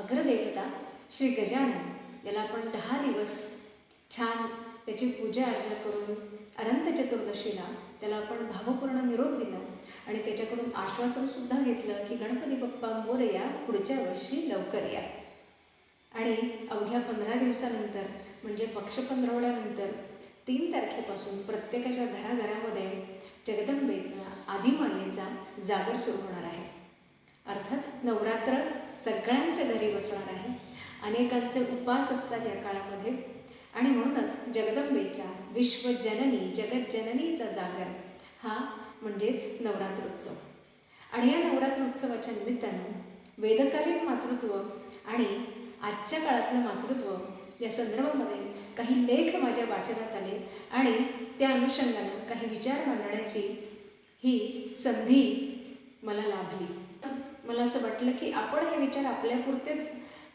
अग्रदेवता श्री गजानन. याला आपण दहा दिवस छान त्याची पूजा अर्चा करून अनंत चतुर्दशीला त्याला आपण भावपूर्ण निरोप दिला आणि त्याच्याकडून आश्वासनसुद्धा घेतलं की गणपती बाप्पा मोरया पुढच्या वर्षी लवकर या. आणि अवघ्या पंधरा दिवसानंतर म्हणजे पक्ष पंधरवड्यानंतर तीन तारखेपासून प्रत्येकाच्या घराघरामध्ये जगदंबेचा आदिमायेचा जागर सुरू होणार आहे. अर्थात नवरात्र सगळ्यांच्या घरी बसणार आहे. अनेकांचे उपास असतात या काळामध्ये. आणि म्हणूनच जगदंबेच्या विश्वजननी जगज्जननीचा जागर हा म्हणजेच नवरात्र उत्सव आणि या नवरात्र उत्सवाच्या निमित्तानं वेदकालीन मातृत्व आणि आजच्या काळातलं मातृत्व या संदर्भामध्ये काही लेख माझ्या वाचनात आले आणि त्या अनुषंगानं काही विचार मांडण्याची ही संधी मला लाभली. मला असं वाटलं की आपण हे विचार आपल्यापुरतेच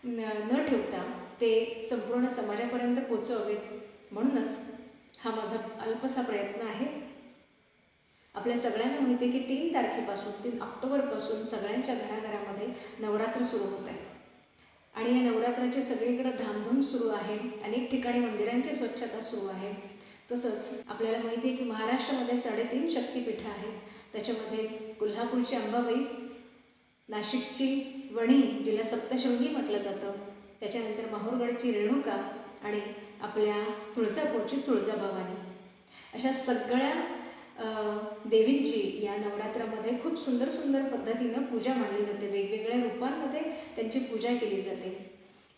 न ठेवता ते संपूर्ण समाजापर्यंत पोचवावेत म्हणूनच हा माझा अल्पसा प्रयत्न आहे. आपल्या सगळ्यांना माहिती आहे की तीन तारखेपासून तीन ऑक्टोबरपासून सगळ्यांच्या घराघरामध्ये नवरात्र सुरू होत आहे. आणि या नवरात्राची सगळीकडे धामधूम सुरू आहे अनेक ठिकाणी मंदिरांची स्वच्छता सुरू आहे. तसंच आपल्याला माहिती आहे की महाराष्ट्रामध्ये साडेतीन शक्तिपीठं आहेत. त्याच्यामध्ये कोल्हापूरची अंबाबाई नाशिकची वणी जिला सप्तशृंगी म्हटलं जातं. त्याच्यानंतर माहूरगडची रेणुका आणि आपल्या तुळजापूरची तुळजाभवानी. अशा सगळ्या देवींची या नवरात्रामध्ये खूप सुंदर सुंदर पद्धतीनं पूजा मांडली जाते. वेगवेगळ्या रूपांमध्ये त्यांची पूजा केली जाते.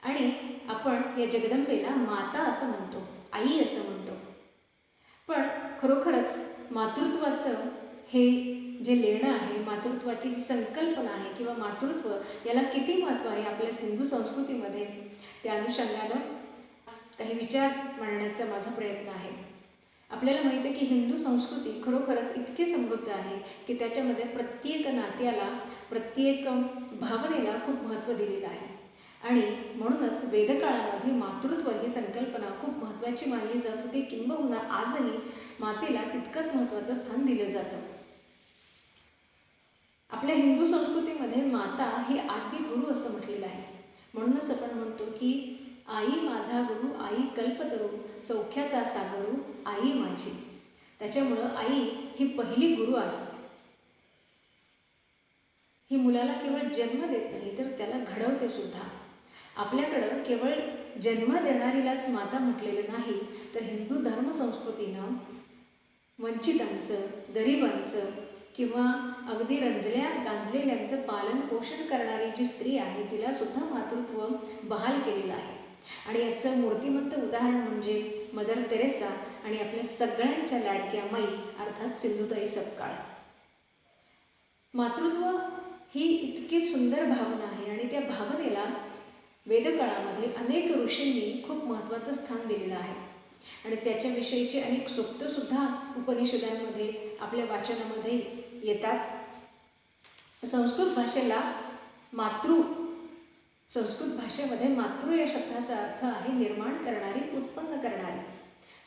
आणि आपण या जगदंबेला माता असं म्हणतो आई असं म्हणतो. पण खरोखरच मातृत्वाचं हे जे लेणं आहे मातृत्वाची संकल्पना आहे किंवा मातृत्व याला किती महत्त्व आहे आपल्या हिंदू संस्कृतीमध्ये? त्या अनुषंगानं काही विचार मांडण्याचा माझा प्रयत्न आहे. आपल्याला माहिती आहे की हिंदू संस्कृती खरोखरच इतकी समृद्ध आहे की त्याच्यामध्ये प्रत्येक नात्याला प्रत्येक भावनेला खूप महत्त्व दिलेलं आहे. आणि म्हणूनच वेदकाळामध्ये मातृत्व ही संकल्पना खूप महत्त्वाची मानली जात होती. किंबहुना आजही मातेला तितकंच महत्त्वाचं स्थान दिलं जातं. आपल्या हिंदू संस्कृतीमध्ये माता ही आद्य गुरु असं म्हटलेलं आहे. म्हणूनच आपण म्हणतो की आई माझा गुरु आई कल्पतरू सौख्याचा सागरू आई माझी. त्याच्यामुळं आई ही पहिली गुरु असते. ही मुलाला केवळ जन्म देत नाही तर त्याला घडवते सुद्धा. आपल्याकडं केवळ जन्म देणारीलाच माता म्हटलेलं नाही तर हिंदू धर्मसंस्कृतीनं वंचितांचं गरिबांचं किंवा अगदी रंजल्या गांजलेल्यांचं पालन पोषण करणारी जी स्त्री आहे तिला सुद्धा मातृत्व बहाल केलेलं आहे. आणि याचं मूर्तिमंत उदाहरण म्हणजे मदर तेरेसा आणि आपल्या सगळ्यांच्या लाडक्या माई अर्थात सिंधुताई सपकाळ. मातृत्व ही इतकी सुंदर भावना आहे आणि त्या भावनेला वेदकाळामध्ये अनेक ऋषींनी खूप महत्त्वाचं स्थान दिलेलं आहे. आणि त्याच्याविषयीचे अनेक सुप्तसुद्धा उपनिषदांमध्ये आपल्या वाचनामध्ये येतात. संस्कृत भाषेला मातृ संस्कृत भाषेमध्ये मातृ या शब्दाचा अर्थ आहे निर्माण करणारी उत्पन्न करणारी.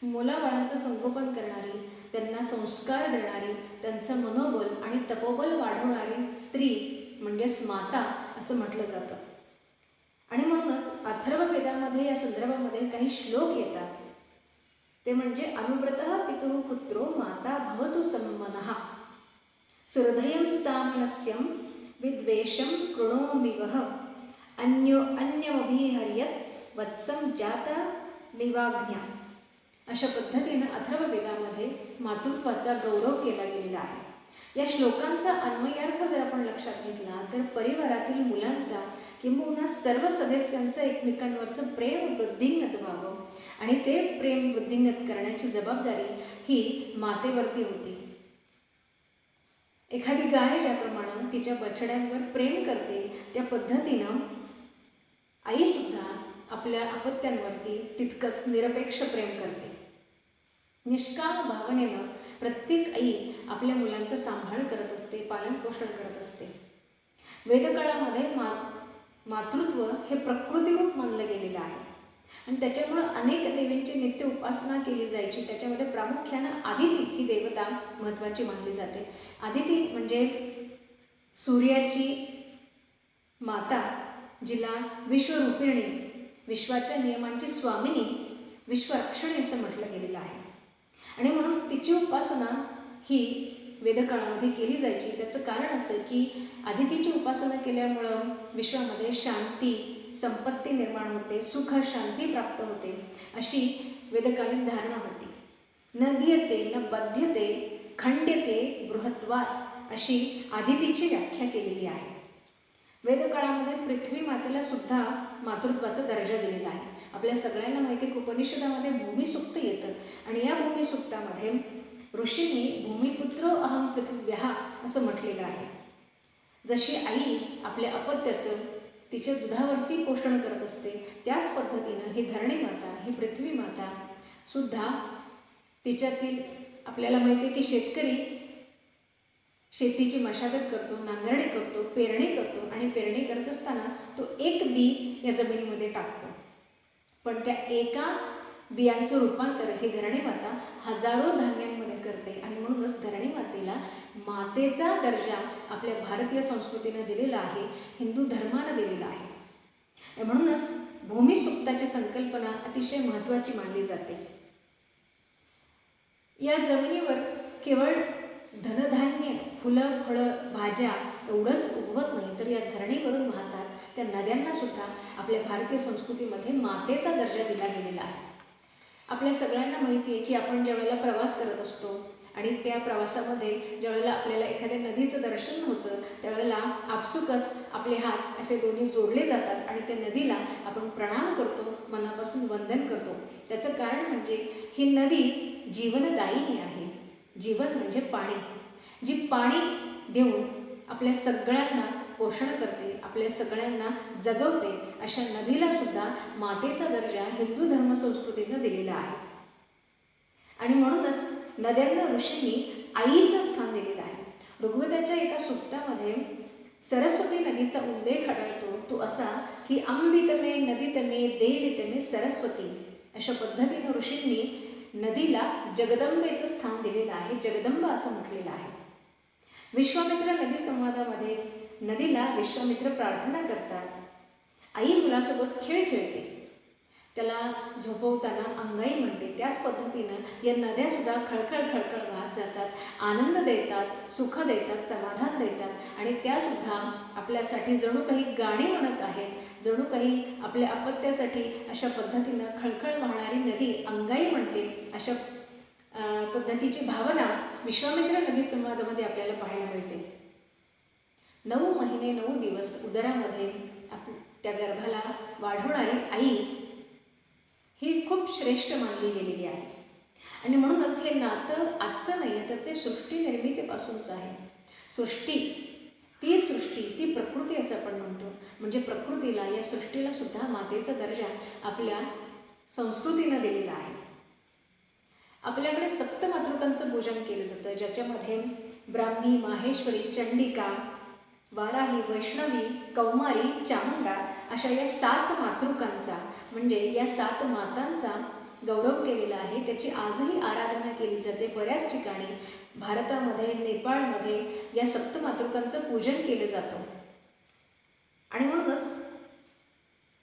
मुलाबाळांचं संगोपन करणारी त्यांना संस्कार देणारी त्यांचं मनोबल आणि तपोबल वाढवणारी स्त्री म्हणजेच माता असं म्हटलं जातं. आणि म्हणूनच अथर्ववेदामध्ये या संदर्भामध्ये काही श्लोक येतात. ते म्हणजे अनुव्रत पितु पुत्रो माता भवतु सम्मनः सुहृदयं सामनस्यं विद्वेषं कृणोमिवह अन्यो अन्यमभिहर्यत वत्सं जाता मिवाज्ञा। अशा पद्धतीनं अथर्ववेदामध्ये मातृत्वाचा गौरव केला गेलेला आहे. या श्लोकांचा अन्वयार्थ जर आपण लक्षात घेतला तर परिवारातील मुलांचा किंबहुना सर्व सदस्यांचं एकमेकांवरचं प्रेम वृद्धिंगत व्हावं आणि ते प्रेम वृद्धिंगत करण्याची जबाबदारी ही मातेवरती होती. एखादी गाय ज्याप्रमाणे तिच्या बछड्यांवर प्रेम करते त्या पद्धतीनं आईसुद्धा आपल्या अपत्यांवरती तितकंच निरपेक्ष प्रेम करते. निष्काम भावनेनं प्रत्येक आई आपल्या मुलांचं सांभाळ करत असते पालनपोषण करत असते. वेदकाळामध्ये मा मातृत्व हे प्रकृतिरूप मानलं गेलेलं आहे. आणि त्याच्यामुळं अनेक देवींची नित्य उपासना केली जायची. त्याच्यामध्ये प्रामुख्यानं आदिती ही देवता महत्त्वाची मानली जाते. आदिती म्हणजे सूर्याची माता जिला विश्वरूपिणी विश्वाच्या नियमांची स्वामिनी विश्वरक्षणी असं म्हटलं गेलेलं आहे. आणि म्हणून तिची उपासना ही वेदकाळामध्ये केली जायची. त्याचं कारण असं की आदितीची उपासना केल्यामुळं विश्वामध्ये शांती संपत्ती निर्माण होते सुख शांती प्राप्त होते अशी वेदकालीन धारणा होती. न दियते न बध्यते खंड्यते बृहत्वात अशी आदितीची व्याख्या केलेली आहे. वेदकाळामध्ये पृथ्वी मातेला सुद्धा मातृत्वाचा दर्जा दिलेला आहे. आपल्या सगळ्यांना माहिती आहे उपनिषदामध्ये भूमिसुक्त येतं आणि या भूमिसुक्तामध्ये ऋषींनी भूमिपुत्र अहम पृथ्व्या असं म्हटलेलं आहे. जशी आई आपल्या अपत्याचं तिच्या दुधावरती पोषण करत असते. त्याच पद्धतीनं ही धरणी माता ही पृथ्वी माता सुद्धा तिच्यातील आपल्याला माहिती आहे की शेतकरी शेतीची मशागत करतो नांगरणी करतो पेरणी करतो आणि पेरणी करत असताना तो एक बी या जमिनीमध्ये टाकतो. पण त्या एका बियांचं रूपांतर हे धरणी माता हजारो धान्यांमध्ये करते आणि म्हणूनच धरणी मातेला मातेचा दर्जा आपल्या भारतीय संस्कृतीनं दिलेला आहे हिंदू धर्मानं दिलेला आहे. म्हणूनच भूमिसुक्ताची संकल्पना अतिशय महत्त्वाची मानली जाते. या जमिनीवर केवळ धनधान्य फुलं फळं भाज्या एवढंच उगवत नाही तर या धरणीवरून वाहतात त्या नद्यांना सुद्धा आपल्या भारतीय संस्कृतीमध्ये मातेचा दर्जा दिला गेलेला आहे. आपल्या सगळ्यांना माहिती आहे की आपण ज्यावेळेला प्रवास करत असतो आणि त्या प्रवासामध्ये ज्यावेळेला आपल्याला एखाद्या नदीचं दर्शन होतं त्यावेळेला आपसुकच आपले हात असे दोन्ही जोडले जातात आणि त्या नदीला आपण प्रणाम करतो मनापासून वंदन करतो. त्याचं कारण म्हणजे ही नदी जीवनदायिनी आहे. जीवन म्हणजे पाणी. जी पाणी देऊन आपल्या सगळ्यांना पोषण करते आपल्या सगळ्यांना जगवते अशा नदीला सुद्धा मातेचा दर्जा हिंदू धर्मसंस्कृतीनं दिलेला आहे. आणि म्हणूनच नद्यांना ऋषींनी आईचं स्थान दिलेलं आहे. ऋग्वेदाच्या एका सुक्तामध्ये सरस्वती नदीचा उल्लेख आढळतो तो असा की अंबितमे नदीतमे देवितमे सरस्वती अशा पद्धतीनं ऋषींनी नदीला जगदंबेचं स्थान दिलेलं आहे जगदंबा असं म्हटलेलं आहे. विश्वामित्र नदी संवादामध्ये नदीला विश्वामित्र प्रार्थना करतात. आई मुलासोबत खेळ खेळते. त्याला झोपवताना अंगाई म्हणते. त्याच पद्धतीनं या नद्यासुद्धा खळखळ खळखळ वाहत जातात. आनंद देतात सुख देतात समाधान देतात. आणि त्यासुद्धा आपल्यासाठी जणू काही गाणी म्हणत आहेत जणू काही आपल्या अपत्यासाठी अशा पद्धतीनं खळखळ वाहणारी नदी अंगाई म्हणते. अशा पद्धतीची भावना विश्वामित्र नदी संवादामध्ये आपल्याला पाहायला मिळते. नऊ महिने नऊ दिवस उदरामध्ये आप त्या गर्भाला वाढवणारी आई ही खूप श्रेष्ठ मानली गेलेली आहे. आणि म्हणूनच हे नातं आजचं नाही आहे तर ते सृष्टी निर्मितीपासूनच आहे. सृष्टी ती सृष्टी ती प्रकृती असं आपण म्हणतो. म्हणजे प्रकृतीला या सृष्टीला सुद्धा मातेचा दर्जा आपल्या संस्कृतीनं दिलेला आहे. आपल्याकडे सप्तमातृकांचं पूजन केलं जातं ज्याच्यामध्ये ब्राह्मी माहेश्वरी चंडिका वाराही वैष्णवी कौमारी चामुंडा अशा या सात मातृकांचा म्हणजे या सात मातांचा गौरव केलेला आहे. त्याची आजही आराधना केली जाते बऱ्याच ठिकाणी. भारतामध्ये नेपाळमध्ये या सप्त मातृकांचं पूजन केलं जातं. आणि म्हणूनच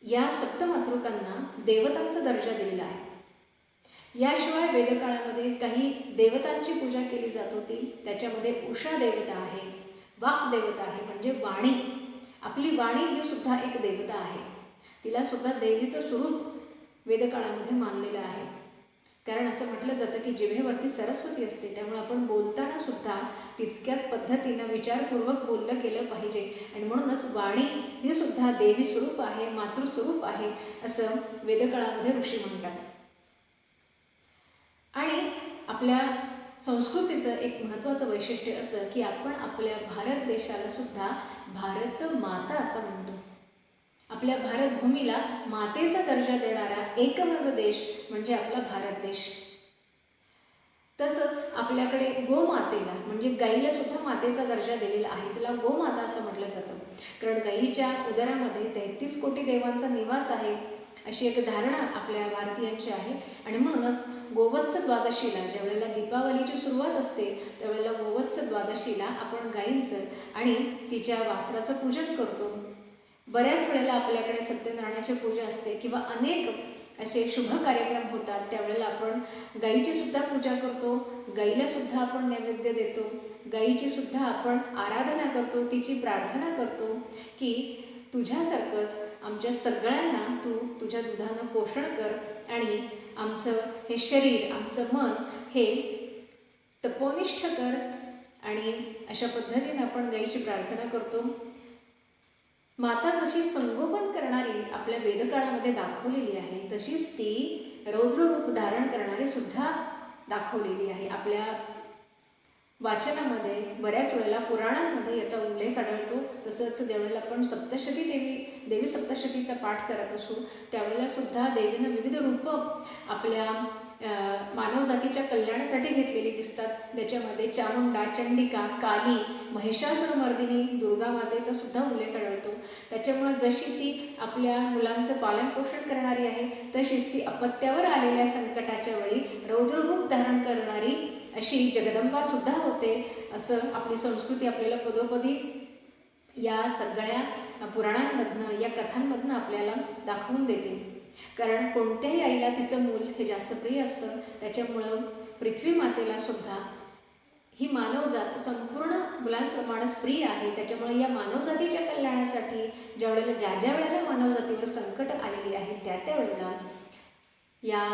या सप्त मातृकांना देवतांचा दर्जा दिलेला आहे. याशिवाय वेदकाळामध्ये काही देवतांची पूजा केली जात होती. त्याच्यामध्ये उषा देवता आहे. वाक्देवता आहे म्हणजे वाणी. आपली वाणी ही सुद्धा एक देवता आहे. तिला सुद्धा देवीचं स्वरूप वेदकाळामध्ये मानलेलं आहे. कारण असं म्हटलं जातं की जिभेवरती सरस्वती असते त्यामुळे आपण बोलताना सुद्धा तितक्याच पद्धतीनं विचारपूर्वक बोललं केलं पाहिजे. आणि म्हणूनच वाणी ही सुद्धा देवी स्वरूप आहे मातृस्वरूप आहे असं वेदकाळामध्ये ऋषी म्हणतात. आणि आपल्या संस्कृतीचं एक महत्त्वाचं वैशिष्ट्य असं की आपण आपल्या भारत देशाला सुद्धा भारत माता असं म्हणतो. आपल्या भारत भूमीला मातेचा दर्जा देणारा एकमेव देश म्हणजे आपला भारत देश. तसंच आपल्याकडे गोमातेला म्हणजे गाईला सुद्धा मातेचा दर्जा दिलेला आहे. तिला गोमाता असं म्हटलं जातं. कारण गाईच्या उदरामध्ये तेहतीस कोटी देवांचा निवास आहे. अशी एक धारणा आपल्या भारतीयांची आहे. आणि म्हणूनच गोवत्स द्वादशीला ज्या वेळेला दीपावलीची सुरुवात असते त्यावेळेला गोवत्स द्वादशीला आपण गायींचं आणि तिच्या वासराचं पूजन करतो. बऱ्याच वेळेला आपल्याकडे सत्यनारायणाची पूजा असते किंवा अनेक असे शुभ कार्यक्रम होतात. त्यावेळेला आपण गाईची सुद्धा पूजा करतो गाईला सुद्धा आपण नैवेद्य देतो गाईची सुद्धा आपण आराधना करतो तिची प्रार्थना करतो की तुझ्यासारखंच आमच्या सगळ्यांना तू तुझ्या दुधानं पोषण कर आणि आमचं हे शरीर आमचं मन हे तपोनिष्ठ कर. आणि अशा पद्धतीने आपण गाईची प्रार्थना करतो. माता जशी संगोपन करणारी आपल्या वेदकाळामध्ये दाखवलेली आहे तशीच ती रौद्ररूप धारण करणारी सुद्धा दाखवलेली आहे. आपल्या वाचनामध्ये बऱ्याच वेळेला पुराणांमध्ये याचा उल्लेख आढळतो. तसंच ज्यावेळेला आपण सप्तशती देवी देवी सप्तशतीचा पाठ करत असू त्यावेळेला सुद्धा देवीनं विविध रूपं आपल्या मानवजातीच्या कल्याणासाठी घेतलेली दिसतात. त्याच्यामध्ये चामुंडा चंडिका काली महिषासुरमर्दिनी दुर्गा मातेचा सुद्धा उल्लेख आढळतो. त्याच्यामुळे जशी ती आपल्या मुलांचं पालनपोषण करणारी आहे तशीच ती अपत्यावर आलेल्या संकटाच्या वेळी रौद्ररूप धारण करणारी अशी जगदंबा सुद्धा होते असं आपली संस्कृती आपल्याला पदोपदी या सगळ्या पुराणांमधनं या कथांमधनं आपल्याला दाखवून देते. कारण कोणत्याही आईला तिचं मूल हे जास्त प्रिय असतं त्याच्यामुळं पृथ्वी मातेला सुद्धा ही मानवजात संपूर्ण मुलांप्रमाणेच प्रिय आहे. त्याच्यामुळे या मानवजातीच्या कल्याणासाठी ज्या वेळेला ज्या ज्या वेळेला मानवजातीवर संकट आलेली आहे त्या त्या वेळेला या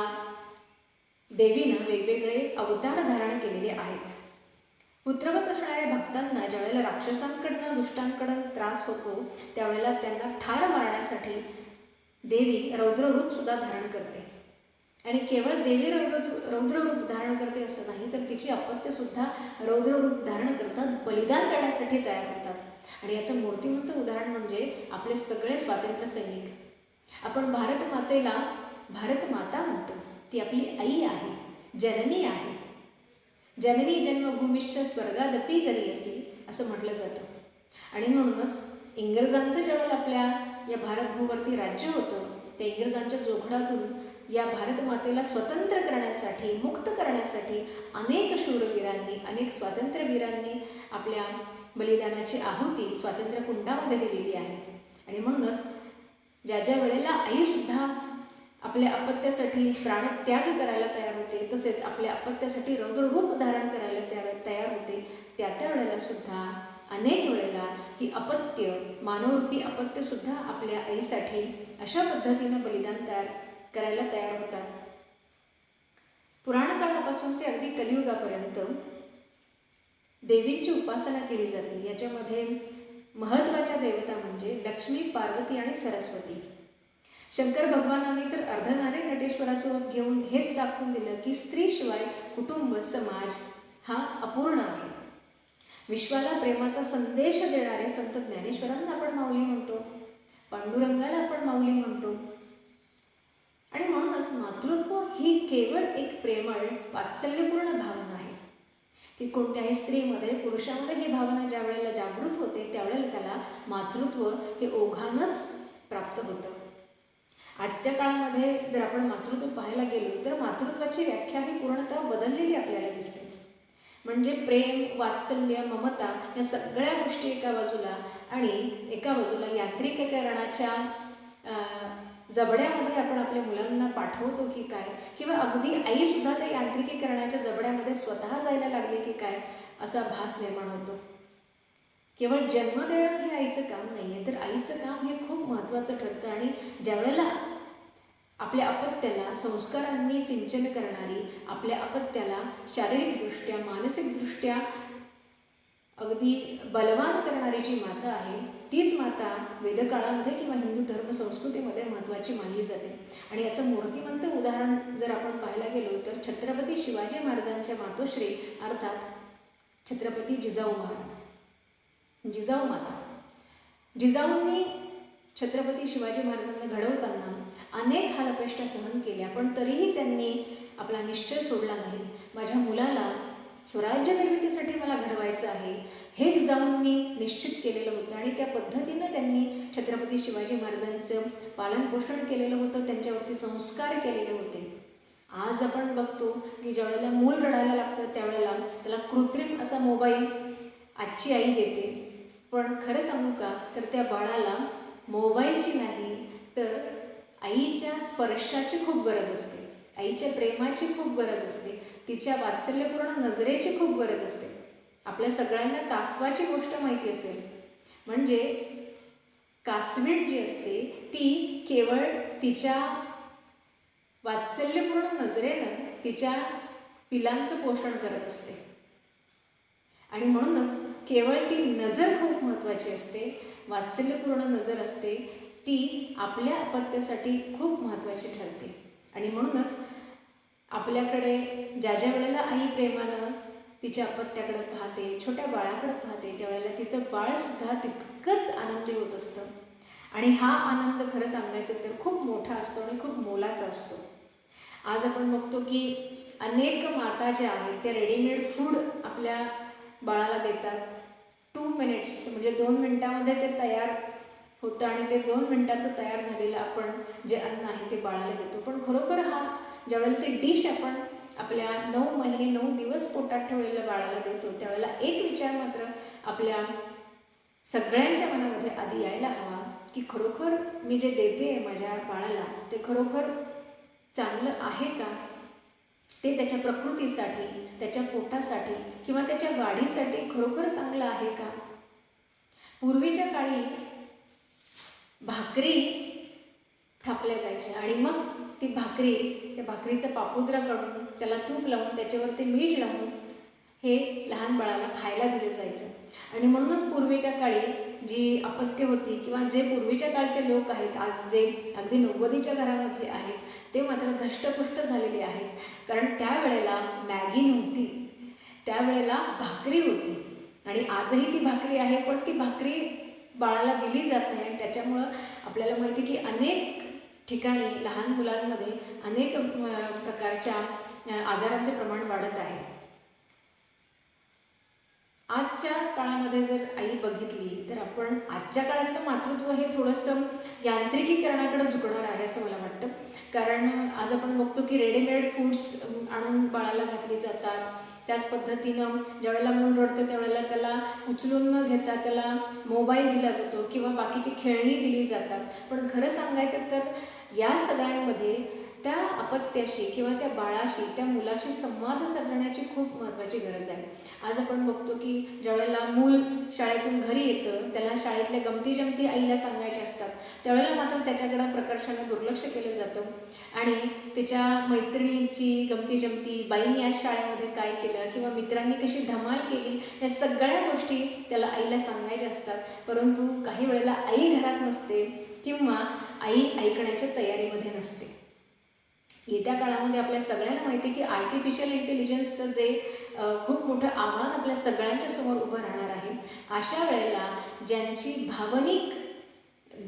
देवीनं वेगवेगळे अवतार धारण केलेले आहेत. पुत्रवत असणाऱ्या भक्तांना ज्यावेळेला राक्षसांकडनं दुष्टांकडून त्रास होतो त्यावेळेला त्यांना ठार मारण्यासाठी देवी रौद्ररूप सुद्धा धारण करते. आणि केवळ देवी रौद्र रौद्ररूप धारण करते असं नाही तर तिची अपत्यसुद्धा रौद्ररूप धारण करतात बलिदान करण्यासाठी तयार होतात. आणि याचं मूर्तिमंत उदाहरण म्हणजे आपले सगळे स्वातंत्र्य सैनिक आपण भारत मातेला भारत माता म्हणतो. ती आपली आई आहे जननी आहे. जननी जन्मभूमीश्च स्वर्गादपी करी असे असं म्हटलं जातं. आणि म्हणूनच इंग्रजांचं जेव्हा आपल्या या भारतभूवरती राज्य होतं त्या इंग्रजांच्या जोखडातून या भारत मातेला स्वतंत्र करण्यासाठी मुक्त करण्यासाठी अनेक शूरवीरांनी अनेक स्वातंत्र्यवीरांनी आपल्या बलिदानाची आहुती स्वातंत्र्य कुंडामध्ये दिलेली आहे. आणि म्हणूनच ज्या ज्या वेळेला आईसुद्धा आपल्या अपत्यासाठी प्राणत्याग करायला तयार होते. तसेच आपल्या अपत्यासाठी रौद्ररूप धारण करायला तयार तयार होते. त्या त्या वेळेला सुद्धा अनेक वेळेला ही अपत्य मानवरूपी अपत्यसुद्धा आपल्या आईसाठी अशा पद्धतीनं बलिदान तयार करायला तयार होतात. पुराण काळापासून ते अगदी कलियुगापर्यंत देवींची उपासना केली जाते. याच्यामध्ये महत्त्वाच्या देवता म्हणजे लक्ष्मी पार्वती आणि सरस्वती. शंकर भगवानांनी तर अर्धनारे नटेश्वराचं रूप घेऊन हेच दाखवून दिलं की स्त्रीशिवाय कुटुंब समाज हा अपूर्ण आहे. विश्वाला प्रेमाचा संदेश देणारे संत ज्ञानेश्वरांना आपण माऊली म्हणतो पांडुरंगाला आपण माऊली म्हणतो. आणि म्हणूनच मातृत्व ही केवळ एक प्रेमळ वात्सल्यपूर्ण भावना आहे. ती कोणत्याही स्त्रीमध्ये पुरुषामध्ये ही भावना ज्या वेळेला जागृत होते त्यावेळेला त्याला मातृत्व हे ओघानच प्राप्त होतं. आजच्या काळामध्ये जर आपण मातृत्व पाहायला गेलो तर मातृत्वाची व्याख्या ही पूर्णतः बदललेली आपल्याला दिसते. म्हणजे प्रेम वात्सल्य ममता या सगळ्या गोष्टी एका बाजूला आणि एका बाजूला यांत्रिकीकरणाच्या अं, जबड्यामध्ये आपण आपल्या मुलांना पाठवतो की काय? किंवा अगदी आईसुद्धा त्या यांत्रिकीकरणाच्या जबड्यामध्ये स्वतः जायला लागली की काय? असा भास निर्माण होतो. केवळ जन्म देणं हे आईचं काम नाही आहे तर आईचं काम हे खूप महत्त्वाचं ठरतं आणि ज्यावेळेला आपल्या अपत्याला संस्कारांनी सिंचन करणारी आपल्या अपत्याला शारीरिकदृष्ट्या मानसिकदृष्ट्या अगदी बलवान करणारी जी माता आहे तीच माता वेदकाळामध्ये किंवा हिंदू धर्म संस्कृतीमध्ये महत्त्वाची मानली जाते. आणि याचं मूर्तिमंत उदाहरण जर आपण पाहायला गेलो तर छत्रपती शिवाजी महाराजांच्या मातोश्री अर्थात छत्रपती जिजाऊ महाराज. जिजाऊ माता. जिजाऊंनी छत्रपती शिवाजी महाराजांना घडवताना अनेक हालअपेष्टा सहन केल्या पण तरीही त्यांनी आपला निश्चय सोडला नाही. माझ्या मुलाला स्वराज्य निर्मितीसाठी मला घडवायचं आहे हे जिजाऊंनी निश्चित केलेलं होतं आणि त्या पद्धतीनं त्यांनी छत्रपती शिवाजी महाराजांचं पालनपोषण केलेलं होतं त्यांच्यावरती संस्कार केलेले होते. आज आपण बघतो की ज्यावेळेला मूल रडायला लागतं त्यावेळेला त्याला कृत्रिम असा मोबाईल आजची आई देते. पण खरं सांगू का तर त्या बाळाला मोबाईलची नाही तर आईच्या स्पर्शाची खूप गरज असते. आईच्या प्रेमाची खूप गरज असते. तिच्या वात्सल्यपूर्ण नजरेची खूप गरज असते. आपल्या सगळ्यांना कासवाची गोष्ट माहिती असेल. म्हणजे कासवीट जी असते ती केवळ तिच्या वात्सल्यपूर्ण नजरेनं तिच्या पिलांचं पोषण करत असते. आणि म्हणूनच केवळ ती नजर खूप महत्त्वाची असते. वात्सल्यपूर्ण नजर असते ती आपल्या अपत्यासाठी खूप महत्त्वाची ठरते. आणि म्हणूनच आपल्याकडे ज्या ज्या वेळेला आई प्रेमानं तिच्या अपत्याकडे पाहते छोट्या बाळाकडे पाहते त्यावेळेला तिचं बाळसुद्धा तितकंच आनंदी होत असतं. आणि हा आनंद खरं सांगायचं तर खूप मोठा असतो आणि खूप मोलाचा असतो. आज आपण बघतो की अनेक माता ज्या आहेत त्या रेडीमेड फूड आपल्या बाळाला देतात. टू मिनिट्स म्हणजे दोन मिनटामध्ये ते तयार होतं आणि ते दोन मिनटाचं तयार झालेलं आपण जे अन्न आहे ते बाळाला देतो. पण खरोखर हा ज्यावेळेला ते डिश आपण आपल्या नऊ महिने नऊ दिवस पोटात ठेवलेल्या बाळाला देतो त्यावेळेला एक विचार मात्र आपल्या सगळ्यांच्या मनामध्ये आधी यायला हवा की खरोखर मी जे देते माझ्या बाळाला ते खरोखर चांगलं आहे का? ते त्याच्या प्रकृतीसाठी त्याच्या पोटासाठी किंवा त्याच्या वाढीसाठी खरोखर चांगलं आहे का? पूर्वीच्या काळी भाकरी थापल्या जायच्या आणि मग ती भाकरी त्या भाकरीचा पापुद्रा काढून त्याला तूप लावून त्याच्यावर ते मीठ लावून हे लहान बाळाला खायला दिलं जायचं. आणि म्हणूनच पूर्वीच्या काळी जी अपत्य होती किंवा जे पूर्वीच्या काळचे लोक आहेत आज जे अगदी नव्वदीच्या घरामधले आहेत ते मात्र धष्टपुष्ट झालेले आहेत. कारण त्यावेळेला मॅगी नव्हती. त्यावेळेला भाकरी होती. आणि आजही ती भाकरी आहे पण ती भाकरी बाळाला दिली जात नाही. आणि त्याच्यामुळं आपल्याला माहिती की अनेक ठिकाणी लहान मुलांमध्ये अनेक प्रकारच्या आजारांचे प्रमाण वाढत आहे. आजच्या काळामध्ये जर आई बघितली तर आपण आजच्या काळातलं मातृत्व हे थोडंसं यांत्रिकीकरणाकडे झुकणार आहे असं मला वाटतं. कारण आज आपण बघतो की रेडीमेड फूड्स आणून बाळाला घातली जातात. त्याच पद्धतीनं ज्यावेळेला मूल रडतं त्यावेळेला त्याला उचलून न घेता त्याला मोबाईल दिला जातो किंवा बाकीची खेळणी दिली जातात. पण खरं सांगायचं तर या सगळ्यांमध्ये त्या अपत्याशी किंवा त्या बाळाशी त्या मुलाशी संवाद साधण्याची खूप महत्त्वाची गरज आहे. आज आपण बघतो की ज्यावेळेला मूल शाळेतून घरी येतं त्याला शाळेतल्या गमती जमती आईला सांगायच्या असतात. त्यावेळेला मात्र त्याच्याकडं प्रकर्षानं दुर्लक्ष केलं जातं. आणि त्याच्या मैत्रिणींची गमती जमती बाईंनी आज शाळेमध्ये काय केलं किंवा मित्रांनी कशी धमाल केली या सगळ्या गोष्टी त्याला आईला सांगायच्या असतात. परंतु काही वेळेला आई घरात नसते किंवा आई ऐकण्याच्या तयारीमध्ये नसते. येत्या काळामध्ये आपल्या सगळ्यांना माहिती आहे की आर्टिफिशियल इंटेलिजन्सचं जे खूप मोठं आव्हान आपल्या सगळ्यांच्या समोर उभं राहणार आहे. अशा वेळेला ज्यांची भावनिक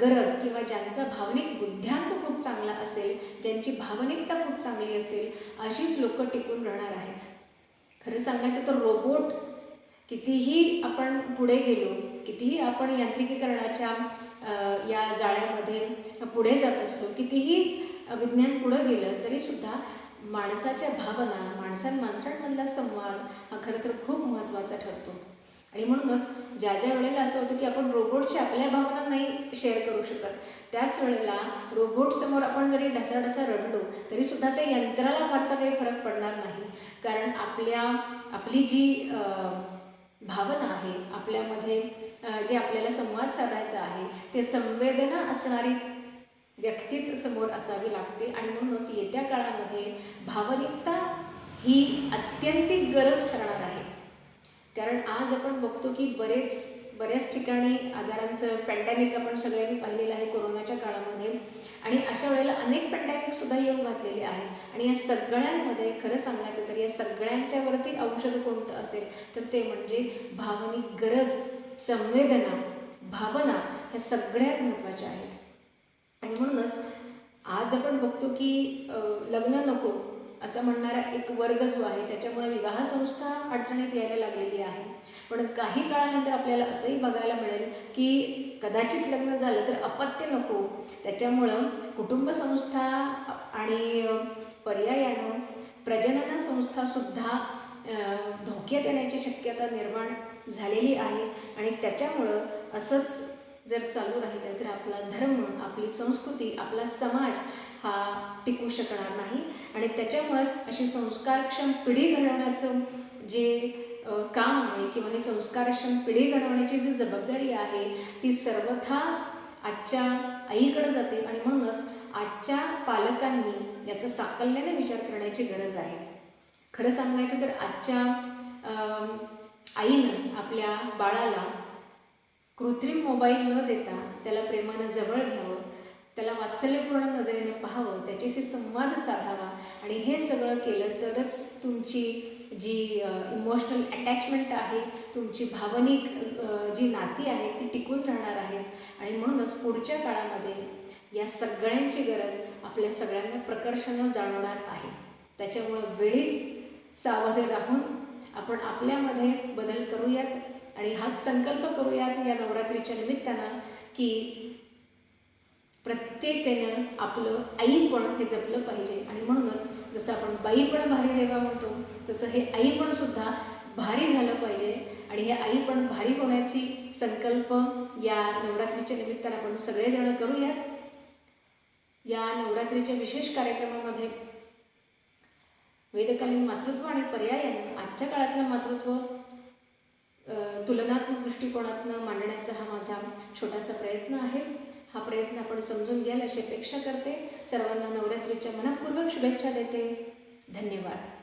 गरज किंवा ज्यांचा भावनिक बुद्ध्यांक खूप चांगला असेल ज्यांची भावनिकता खूप चांगली असेल अशीच लोक टिकून राहणार आहेत. खरं सांगायचं तर रोबोट कितीही आपण पुढे गेलो कितीही आपण यांत्रिकीकरणाच्या या जाळ्यामध्ये पुढे जात असतो कितीही विज्ञान पुढं गेलं तरीसुद्धा माणसाच्या भावना माणसां माणसांमधला संवाद हा खरं तर खूप महत्त्वाचा ठरतो. आणि म्हणूनच ज्या ज्या वेळेला असं होतं की आपण रोबोटची आपल्या भावना नाही शेअर करू शकत त्याच वेळेला रोबोटसमोर आपण जरी ढसाढसा रडलो तरीसुद्धा त्या यंत्राला फारसा काही फरक पडणार नाही. कारण आपल्या आपली जी भावना आहे आपल्यामध्ये जे आपल्याला संवाद साधायचा आहे ते संवेदना असणारी व्यक्तीच समोर असावी लागते. आणि म्हणूनच येत्या काळामध्ये भावनिकता ही अत्यंतिक गरज ठरणार आहे. कारण आज आपण बघतो की बरेच बऱ्याच ठिकाणी आजारांचं पॅन्डेमिक आपण सगळ्यांनी पाहिलेलं आहे कोरोनाच्या काळामध्ये. आणि अशा वेळेला अनेक पॅन्डेमिकसुद्धा येऊन घातलेले आहे आणि या सगळ्यांमध्ये खरं सांगायचं तर या सगळ्यांच्यावरती औषध कोणतं असेल तर ते म्हणजे भावनिक गरज संवेदना भावना ह्या सगळ्यात महत्त्वाच्या आहेत. आणि म्हणूनच आज आपण बघतो की लग्न नको असं म्हणणारा एक वर्ग जो आहे त्याच्यामुळे विवाह संस्था अडचणीत यायला लागलेली आहे. पण काही काळानंतर आपल्याला असंही बघायला मिळेल की कदाचित लग्न झालं तर अपत्य नको. त्याच्यामुळं कुटुंब संस्था आणि पर्यायानं प्रजनन संस्थासुद्धा धोक्यात येण्याची शक्यता निर्माण झालेली आहे. आणि त्याच्यामुळं असंच जर चालू राहिलं तर आपला धर्म आपली संस्कृती आपला समाज हा टिकू शकणार नाही. आणि त्याच्यामुळंच अशी संस्कारक्षम पिढी घडवण्याचं जे काम आहे किंवा ही संस्कारक्षम पिढी घडवण्याची जी जबाबदारी आहे ती सर्वथा आजच्या आईकडे जाते आणि म्हणूनच आजच्या पालकांनी याचा साकल्याने विचार करण्याची गरज आहे. खरं सांगायचं तर आजच्या आईनं आपल्या बाळाला कृत्रिम मोबाईल न देता त्याला प्रेमानं जवळ घ्यावं त्याला वात्सल्यपूर्ण नजरेने पाहावं त्याच्याशी संवाद साधावा आणि हे सगळं केलं तरच तुमची जी इमोशनल अटॅचमेंट आहे तुमची भावनिक जी नाती आहे ती टिकून राहणार आहेत. आणि म्हणूनच पुढच्या काळामध्ये या सगळ्यांची गरज आपल्या सगळ्यांना प्रकर्षानं जाणवणार आहे. त्याच्यामुळं वेळीच सावध राहून आपण आपल्यामध्ये बदल करूयात. आणि हाच संकल्प करूयात या नवरात्रीच्या निमित्तानं की प्रत्येकानं आपलं आईपण हे जपलं पाहिजे. आणि म्हणूनच जसं आपण बाईपण भारी देवा म्हणतो तसं हे आईपण सुद्धा भारी झालं पाहिजे. आणि हे आईपण भारी होण्याची संकल्प या नवरात्रीच्या निमित्तानं आपण सगळेजण करूयात. या नवरात्रीच्या विशेष कार्यक्रमामध्ये वेदकालीन मातृत्व आणि पर्यायानं आजच्या काळातलं मातृत्व तुलनात्मक दृष्टिकोनातनं मांडण्याचा हा माझा छोटासा प्रयत्न आहे. हा प्रयत्न आपण समजून घ्याल अशी अपेक्षा करते. सर्वांना नवरात्रीच्या मनपूर्वक शुभेच्छा देते. धन्यवाद.